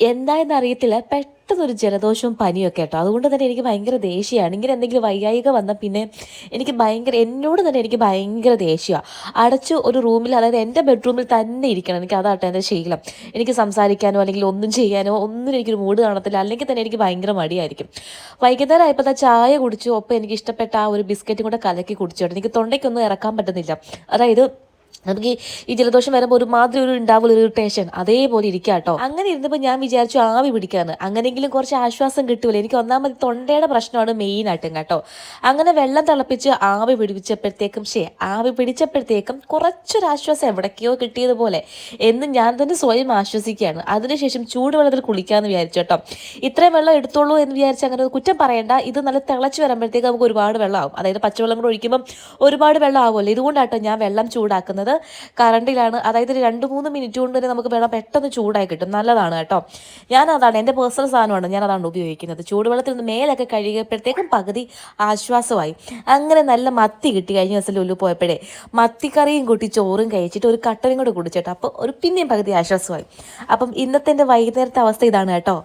എന്തായെന്ന് അറിയത്തില്ല. പെട്ടെന്നൊരു ജലദോഷവും പനിയൊക്കെ കേട്ടോ. അതുകൊണ്ട് തന്നെ എനിക്ക് ഭയങ്കര ദേഷ്യമാണ് ഇങ്ങനെ എന്തെങ്കിലും വൈകായിക വന്ന പിന്നെ എനിക്ക് ഭയങ്കര എന്നോട് തന്നെ എനിക്ക് ഭയങ്കര ദേഷ്യമാണ് അടച്ച് ഒരു റൂമിൽ അതായത് എന്റെ ബെഡ്റൂമിൽ തന്നെ ഇരിക്കണം. എനിക്ക് അതാട്ടെ എന്റെ ശീലം. എനിക്ക് സംസാരിക്കാനോ അല്ലെങ്കിൽ ഒന്നും ചെയ്യാനോ ഒന്നും എനിക്കൊരു മൂഡ് കാണത്തില്ല. അല്ലെങ്കിൽ തന്നെ എനിക്ക് ഭയങ്കര മടിയായിരിക്കും. വൈകുന്നേരം ആയപ്പോൾ ആ ചായ കുടിച്ചു. ഒപ്പം എനിക്ക് ഇഷ്ടപ്പെട്ട ആ ഒരു ബിസ്ക്കറ്റും കൂടെ കലക്കി കുടിച്ചോട്ടെ എനിക്ക് തൊണ്ടയ്ക്കൊന്നും ഇറക്കാൻ പറ്റുന്നില്ല. അതായത് നമുക്ക് ഈ ജലദോഷം വരുമ്പോൾ ഒരു മാതിരി ഒരു ഉണ്ടാവുള്ള ഒരു ഇറിറ്റേഷൻ അതേപോലെ ഇരിക്കുക കേട്ടോ അങ്ങനെ ഇരുന്നപ്പോൾ ഞാൻ വിചാരിച്ചു ആവി പിടിക്കാന്ന്. അങ്ങനെങ്കിലും കുറച്ച് ആശ്വാസം കിട്ടുമല്ലോ എനിക്ക് ഒന്നാമത് തൊണ്ടയുടെ പ്രശ്നമാണ് മെയിൻ ആയിട്ടും കേട്ടോ. അങ്ങനെ വെള്ളം തിളപ്പിച്ച് ആവി പിടിപ്പിച്ചപ്പോഴത്തേക്കും ശേ ആവി പിടിച്ചപ്പോഴത്തേക്കും കുറച്ചൊരു ആശ്വാസം എവിടേക്കോ കിട്ടിയതുപോലെ എന്ന് ഞാൻ തന്നെ സ്വയം ആശ്വസിക്കുകയാണ്. അതിനുശേഷം ചൂടുവെള്ളത്തിൽ കുളിക്കാമെന്ന് വിചാരിച്ചു കേട്ടോ. ഇത്രയും വെള്ളം എടുത്തോളൂ എന്ന് വിചാരിച്ച് അങ്ങനെ കുറ്റം പറയണ്ട. ഇത് നല്ല തിളച്ച് വരുമ്പോഴത്തേക്ക് നമുക്ക് ഒരുപാട് വെള്ളം ആവും അതായത് പച്ചവെള്ളം കൂടെ ഒഴിക്കുമ്പോൾ ഒരുപാട് വെള്ളം ആവുമല്ലോ ഇതുകൊണ്ടാട്ടോ ഞാൻ വെള്ളം ചൂടാക്കുന്നത്. കറണ്ടിലാണ്. അതായത് രണ്ട് മൂന്ന് മിനിറ്റ് കൊണ്ട് തന്നെ നമുക്ക് വേണം പെട്ടെന്ന് ചൂടായി കിട്ടും. നല്ലതാണ് കേട്ടോ. ഞാൻ അതാണ് എന്റെ പേഴ്സണൽ സാധനമാണ് ഞാൻ അതാണ് ഉപയോഗിക്കുന്നത്. ചൂടുവെള്ളത്തിൽ നിന്ന് മേലൊക്കെ കഴുകിയപ്പോഴത്തേക്കും പകുതി ആശ്വാസമായി. അങ്ങനെ നല്ല മത്തി കിട്ടി കഴിഞ്ഞ ദിവസം ലുലു പോയപ്പോഴേ. മത്തിക്കറിയും കൂട്ടി ചോറും കഴിച്ചിട്ട് ഒരു കട്ടനും കൂടി കുടിച്ചിട്ട് അപ്പോൾ ഒരു പിന്നെയും പകുതി ആശ്വാസമായി. അപ്പം ഇന്നത്തെ എന്റെ വൈകുന്നേരത്തെ അവസ്ഥ ഇതാണ് കേട്ടോ.